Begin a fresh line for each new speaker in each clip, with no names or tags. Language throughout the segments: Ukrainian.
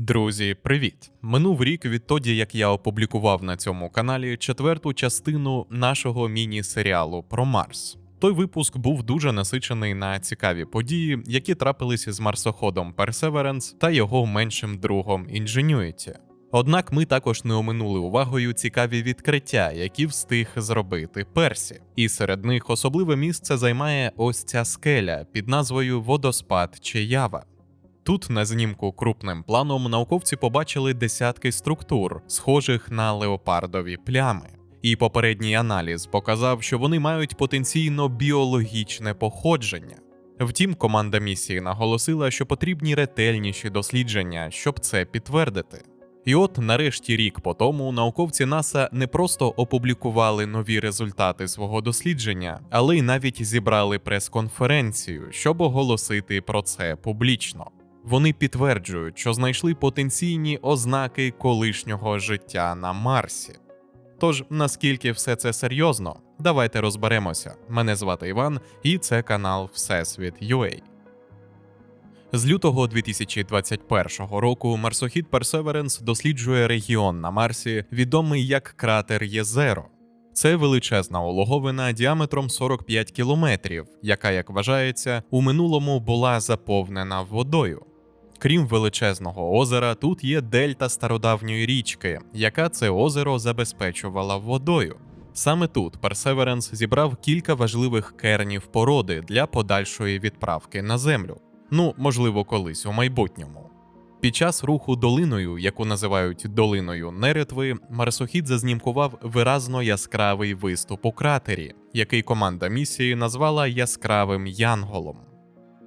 Друзі, привіт! Минув рік відтоді, як я опублікував на цьому каналі четверту частину нашого міні-серіалу про Марс. Той випуск був дуже насичений на цікаві події, які трапилися з марсоходом Perseverance та його меншим другом Ingenuity. Однак ми також не оминули увагою цікаві відкриття, які встиг зробити Персі. І серед них особливе місце займає ось ця скеля під назвою Водоспад Чеява. Тут на знімку крупним планом науковці побачили десятки структур, схожих на леопардові плями. І попередній аналіз показав, що вони мають потенційно біологічне походження. Втім, команда місії наголосила, що потрібні ретельніші дослідження, щоб це підтвердити. І от, нарешті, рік по тому науковці НАСА не просто опублікували нові результати свого дослідження, але й навіть зібрали прес-конференцію, щоб оголосити про це публічно. Вони підтверджують, що знайшли потенційні ознаки колишнього життя на Марсі. Тож, наскільки все це серйозно, давайте розберемося. Мене звати Іван, і це канал Всесвіт UA. З лютого 2021 року марсохід Perseverance досліджує регіон на Марсі, відомий як кратер Єзеро. Це величезна улоговина діаметром 45 кілометрів, яка, як вважається, у минулому була заповнена водою. Крім величезного озера, тут є дельта стародавньої річки, яка це озеро забезпечувала водою. Саме тут Perseverance зібрав кілька важливих кернів породи для подальшої відправки на землю. Ну, можливо, колись у майбутньому. Під час руху долиною, яку називають долиною Неретви, марсохід зазнімкував виразно яскравий виступ у кратері, який команда місії назвала яскравим янголом.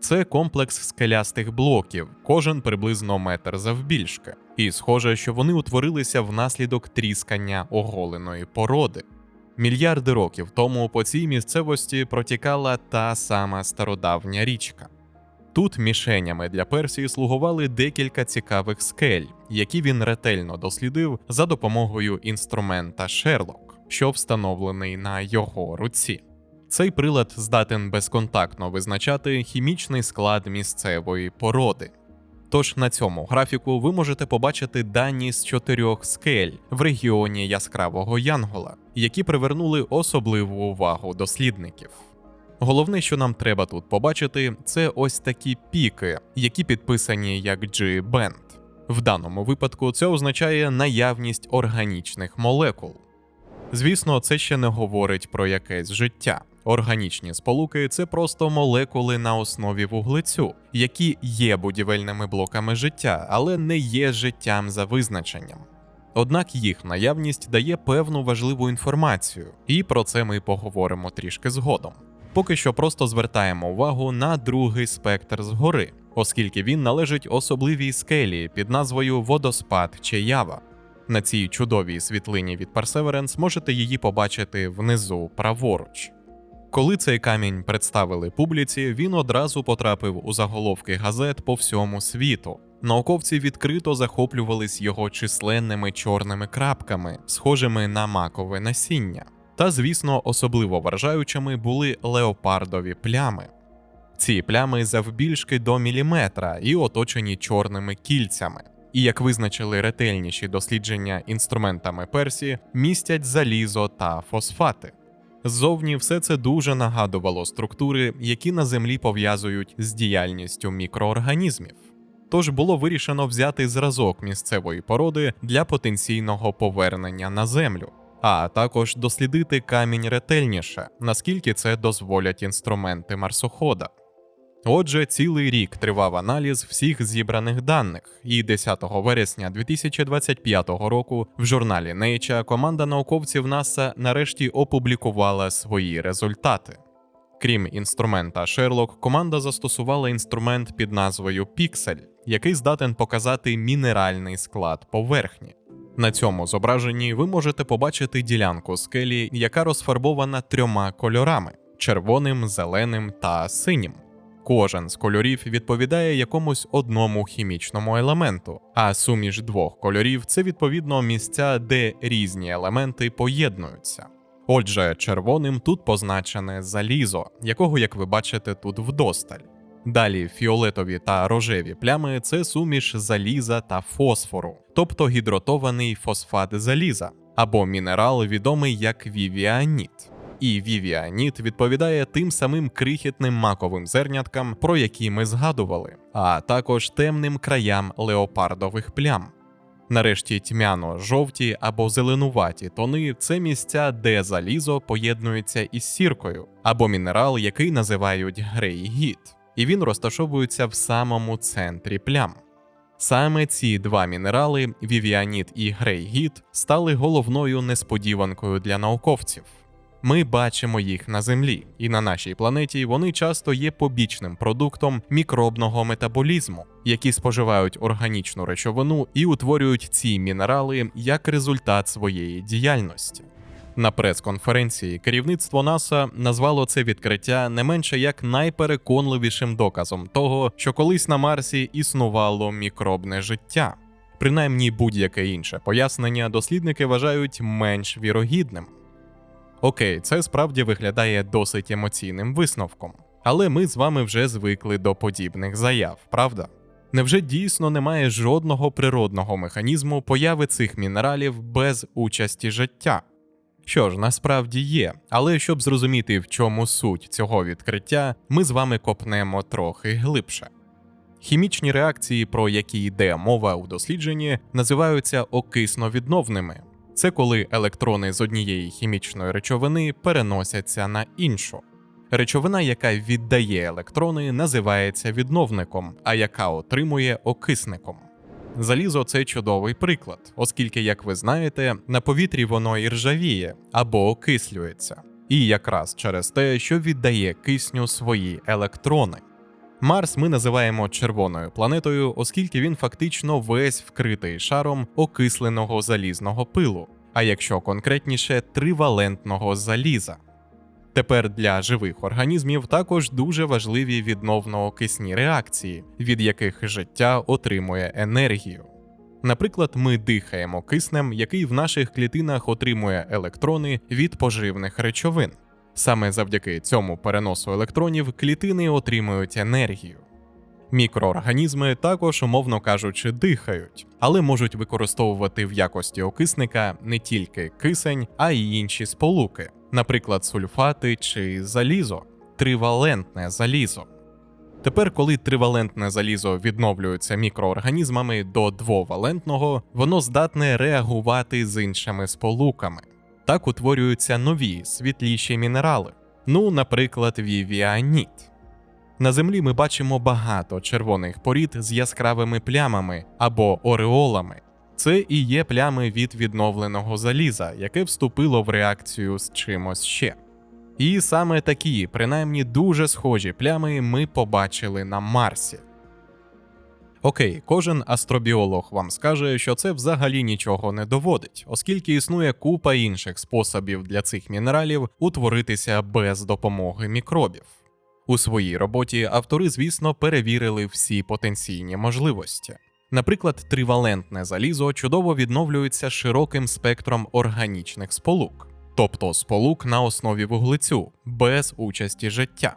Це комплекс скелястих блоків, кожен приблизно метр завбільшки, і схоже, що вони утворилися внаслідок тріскання оголеної породи. Мільярди років тому по цій місцевості протікала та сама стародавня річка. Тут мішенями для Персії слугували декілька цікавих скель, які він ретельно дослідив за допомогою інструмента Шерлок, що встановлений на його руці. Цей прилад здатен безконтактно визначати хімічний склад місцевої породи. Тож на цьому графіку ви можете побачити дані з чотирьох скель в регіоні яскравого Янгола, які привернули особливу увагу дослідників. Головне, що нам треба тут побачити, це ось такі піки, які підписані як G-Band. В даному випадку це означає наявність органічних молекул. Звісно, це ще не говорить про якесь життя. Органічні сполуки це просто молекули на основі вуглецю, які є будівельними блоками життя, але не є життям за визначенням. Однак їх наявність дає певну важливу інформацію, і про це ми поговоримо трішки згодом. Поки що просто звертаємо увагу на другий спектр згори, оскільки він належить особливій скелі під назвою Водоспад Чеява. На цій чудовій світлині від Perseverance можете її побачити внизу праворуч. Коли цей камінь представили публіці, він одразу потрапив у заголовки газет по всьому світу. Науковці відкрито захоплювались його численними чорними крапками, схожими на макове насіння. Та, звісно, особливо вражаючими були леопардові плями. Ці плями завбільшки до міліметра і оточені чорними кільцями. І як визначили ретельніші дослідження інструментами Персі, містять залізо та фосфати. Ззовні все це дуже нагадувало структури, які на землі пов'язують з діяльністю мікроорганізмів. Тож було вирішено взяти зразок місцевої породи для потенційного повернення на землю, а також дослідити камінь ретельніше, наскільки це дозволять інструменти марсохода. Отже, цілий рік тривав аналіз всіх зібраних даних, і 10 вересня 2025 року в журналі Nature команда науковців НАСА нарешті опублікувала свої результати. Крім інструмента Sherlock, команда застосувала інструмент під назвою Pixel, який здатен показати мінеральний склад поверхні. На цьому зображенні ви можете побачити ділянку скелі, яка розфарбована трьома кольорами червоним, зеленим та синім. Кожен з кольорів відповідає якомусь одному хімічному елементу, а суміш двох кольорів це відповідно місця, де різні елементи поєднуються. Отже, червоним тут позначене залізо, якого, як ви бачите, тут вдосталь. Далі фіолетові та рожеві плями це суміш заліза та фосфору, тобто гідратований фосфат заліза, або мінерал, відомий як вівіаніт. І вівіаніт відповідає тим самим крихітним маковим зерняткам, про які ми згадували, а також темним краям леопардових плям. Нарешті тьмяно-жовті або зеленуваті тони це місця, де залізо поєднується із сіркою, або мінерал, який називають грейгіт, і він розташовується в самому центрі плям. Саме ці два мінерали, вівіаніт і грейгіт, стали головною несподіванкою для науковців. Ми бачимо їх на землі, і на нашій планеті вони часто є побічним продуктом мікробного метаболізму, які споживають органічну речовину і утворюють ці мінерали як результат своєї діяльності. На прес-конференції керівництво НАСА назвало це відкриття не менше як найпереконливішим доказом того, що колись на Марсі існувало мікробне життя. Принаймні будь-яке інше пояснення дослідники вважають менш вірогідним. Окей, це справді виглядає досить емоційним висновком, але ми з вами вже звикли до подібних заяв, правда? Невже дійсно немає жодного природного механізму появи цих мінералів без участі життя? Що ж, насправді є, але щоб зрозуміти, в чому суть цього відкриття, ми з вами копнемо трохи глибше. Хімічні реакції, про які йде мова у дослідженні, називаються окисновідновними. Це коли електрони з однієї хімічної речовини переносяться на іншу. Речовина, яка віддає електрони, називається відновником, а яка отримує окисником. Залізо це чудовий приклад, оскільки, як ви знаєте, на повітрі воно і ржавіє або окислюється, і якраз через те, що віддає кисню свої електрони. Марс ми називаємо червоною планетою, оскільки він фактично весь вкритий шаром окисленого залізного пилу, а якщо конкретніше, тривалентного заліза. Тепер для живих організмів також дуже важливі відновно-окисні реакції, від яких життя отримує енергію. Наприклад, ми дихаємо киснем, який в наших клітинах отримує електрони від поживних речовин. Саме завдяки цьому переносу електронів клітини отримують енергію. Мікроорганізми також, умовно кажучи, дихають, але можуть використовувати в якості окисника не тільки кисень, а й інші сполуки, наприклад, сульфати чи залізо, тривалентне залізо. Тепер, коли тривалентне залізо відновлюється мікроорганізмами до двовалентного, воно здатне реагувати з іншими сполуками. Так утворюються нові світліші мінерали, ну, наприклад, вівіаніт. На землі ми бачимо багато червоних порід з яскравими плямами або ореолами. Це і є плями від відновленого заліза, яке вступило в реакцію з чимось ще. І саме такі, принаймні дуже схожі плями, ми побачили на Марсі. Окей, кожен астробіолог вам скаже, що це взагалі нічого не доводить, оскільки існує купа інших способів для цих мінералів утворитися без допомоги мікробів. У своїй роботі автори, звісно, перевірили всі потенційні можливості. Наприклад, тривалентне залізо чудово відновлюється широким спектром органічних сполук, тобто сполук на основі вуглецю, без участі життя.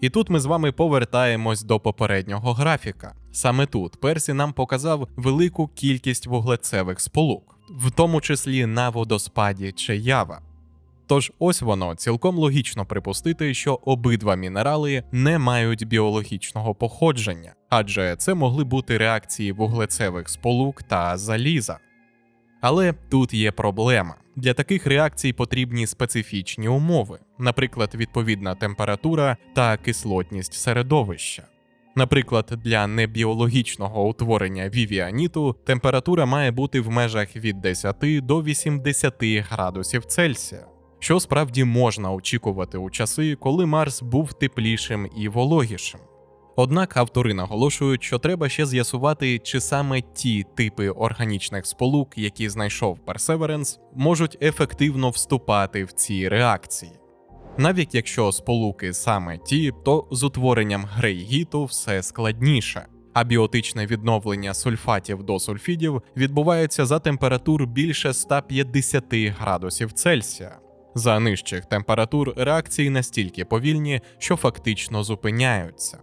І тут ми з вами повертаємось до попереднього графіка. Саме тут Персі нам показав велику кількість вуглецевих сполук, в тому числі на водоспаді чи ява. Тож ось воно цілком логічно припустити, що обидва мінерали не мають біологічного походження, адже це могли бути реакції вуглецевих сполук та заліза. Але тут є проблема. Для таких реакцій потрібні специфічні умови, наприклад, відповідна температура та кислотність середовища. Наприклад, для небіологічного утворення вівіаніту температура має бути в межах від 10 до 80 градусів Цельсія що справді можна очікувати у часи, коли Марс був теплішим і вологішим. Однак автори наголошують, що треба ще з'ясувати, чи саме ті типи органічних сполук, які знайшов Персеверенс, можуть ефективно вступати в ці реакції. Навіть якщо сполуки саме ті, то з утворенням грейгіту все складніше, а біотичне відновлення сульфатів до сульфідів відбувається за температур більше 150 градусів Цельсія. За нижчих температур реакції настільки повільні, що фактично зупиняються.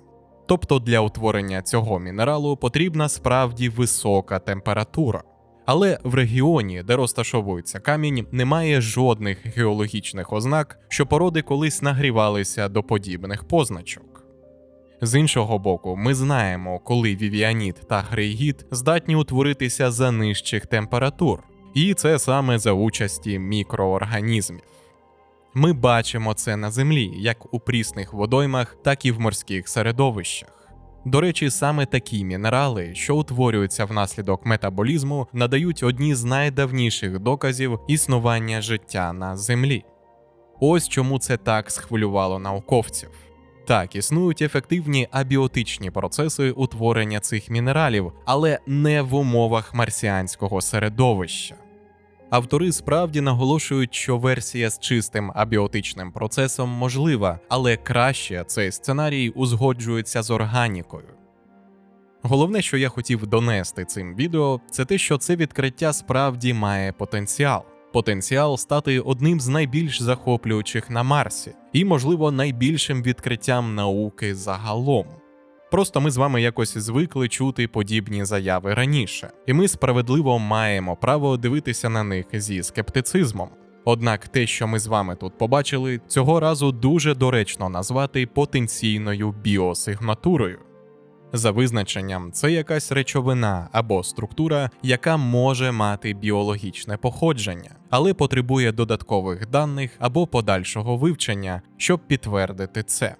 Тобто для утворення цього мінералу потрібна справді висока температура. Але в регіоні, де розташовується камінь, немає жодних геологічних ознак, що породи колись нагрівалися до подібних позначок. З іншого боку, ми знаємо, коли вівіаніт та грейгіт здатні утворитися за нижчих температур, і це саме за участі мікроорганізмів. Ми бачимо це на землі, як у прісних водоймах, так і в морських середовищах. До речі, саме такі мінерали, що утворюються внаслідок метаболізму, надають одні з найдавніших доказів існування життя на землі. Ось чому це так схвилювало науковців. Так, існують ефективні абіотичні процеси утворення цих мінералів, але не в умовах марсіанського середовища. Автори справді наголошують, що версія з чистим абіотичним процесом можлива, але краще цей сценарій узгоджується з органікою. Головне, що я хотів донести цим відео, це те, що це відкриття справді має потенціал. Потенціал стати одним з найбільш захоплюючих на Марсі і, можливо, найбільшим відкриттям науки загалом. Просто ми з вами якось звикли чути подібні заяви раніше, і ми справедливо маємо право дивитися на них зі скептицизмом. Однак те, що ми з вами тут побачили, цього разу дуже доречно назвати потенційною біосигнатурою. За визначенням, це якась речовина або структура, яка може мати біологічне походження, але потребує додаткових даних або подальшого вивчення, щоб підтвердити це.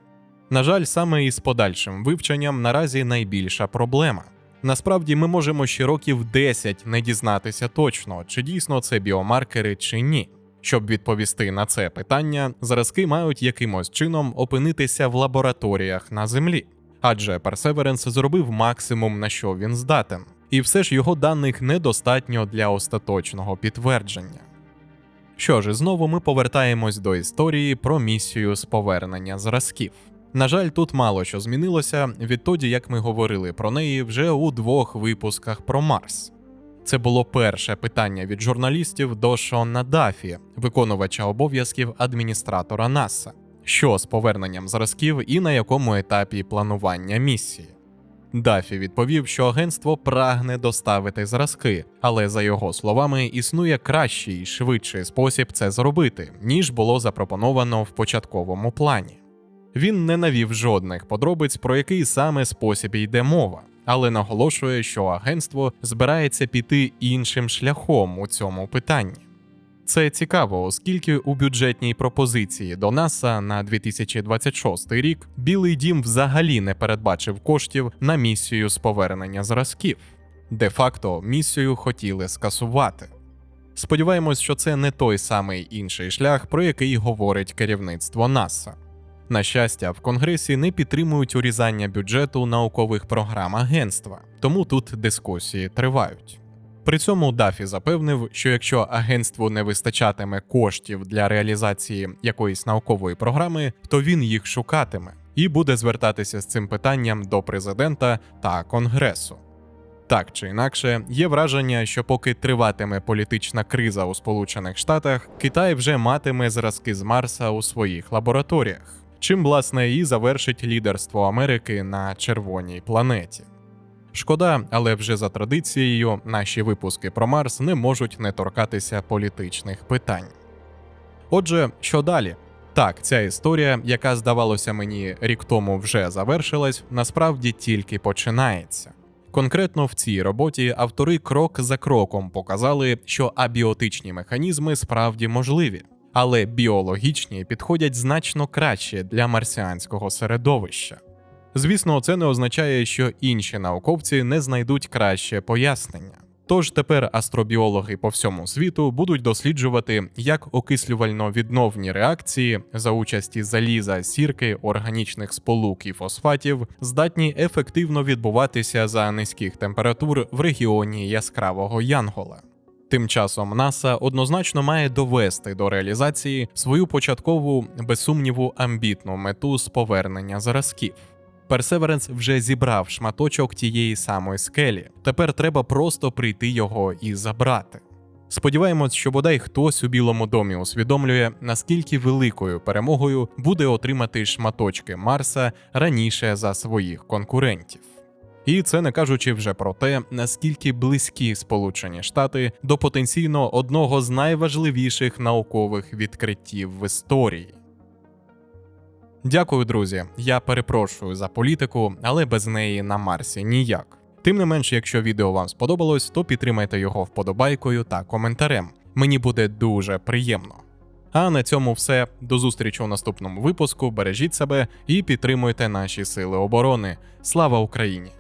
На жаль, саме із подальшим вивченням наразі найбільша проблема. Насправді ми можемо ще років 10 не дізнатися точно, чи дійсно це біомаркери чи ні. Щоб відповісти на це питання, зразки мають якимось чином опинитися в лабораторіях на землі, адже Perseverance зробив максимум на що він здатен, і все ж його даних недостатньо для остаточного підтвердження. Що ж, знову ми повертаємось до історії про місію з повернення зразків. На жаль, тут мало що змінилося відтоді, як ми говорили про неї вже у двох випусках про Марс. Це було перше питання від журналістів до Шона Дафі, виконувача обов'язків адміністратора НАСА, що з поверненням зразків і на якому етапі планування місії. Дафі відповів, що агентство прагне доставити зразки, але за його словами існує кращий і швидший спосіб це зробити, ніж було запропоновано в початковому плані. Він не навів жодних подробиць, про який саме спосіб йде мова, але наголошує, що агентство збирається піти іншим шляхом у цьому питанні. Це цікаво, оскільки у бюджетній пропозиції до НАСА на 2026 рік Білий Дім взагалі не передбачив коштів на місію з повернення зразків. Де-факто місію хотіли скасувати. Сподіваємось, що це не той самий інший шлях, про який говорить керівництво НАСА. На щастя, в Конгресі не підтримують урізання бюджету наукових програм агентства, тому тут дискусії тривають. При цьому Дафі запевнив, що якщо агентству не вистачатиме коштів для реалізації якоїсь наукової програми, то він їх шукатиме і буде звертатися з цим питанням до президента та конгресу. Так чи інакше, є враження, що поки триватиме політична криза у Сполучених Штатах, Китай вже матиме зразки з Марса у своїх лабораторіях чим власне і завершить лідерство Америки на червоній планеті. Шкода, але вже за традицією наші випуски про Марс не можуть не торкатися політичних питань. Отже, що далі? Так, ця історія, яка здавалося мені рік тому вже завершилась, насправді тільки починається. Конкретно в цій роботі автори крок за кроком показали, що абіотичні механізми справді можливі але біологічні підходять значно краще для марсіанського середовища. Звісно, це не означає, що інші науковці не знайдуть краще пояснення. Тож тепер астробіологи по всьому світу будуть досліджувати, як окислювально-відновні реакції за участі заліза, сірки, органічних сполук і фосфатів здатні ефективно відбуватися за низьких температур в регіоні яскравого Янгола. Тим часом НАСА однозначно має довести до реалізації свою початкову, без сумніву, амбітну мету з повернення зразків. Персеверенс вже зібрав шматочок тієї самої скелі. Тепер треба просто прийти його і забрати. Сподіваємось, що бодай хтось у Білому домі усвідомлює, наскільки великою перемогою буде отримати шматочки Марса раніше за своїх конкурентів. І це не кажучи вже про те, наскільки близькі Сполучені Штати до потенційно одного з найважливіших наукових відкриттів в історії. Дякую, друзі. Я перепрошую за політику, але без неї на Марсі ніяк. Тим не менш, якщо відео вам сподобалось, то підтримайте його вподобайкою та коментарем. Мені буде дуже приємно. А на цьому все. До зустрічі у наступному випуску. Бережіть себе і підтримуйте наші сили оборони. Слава Україні!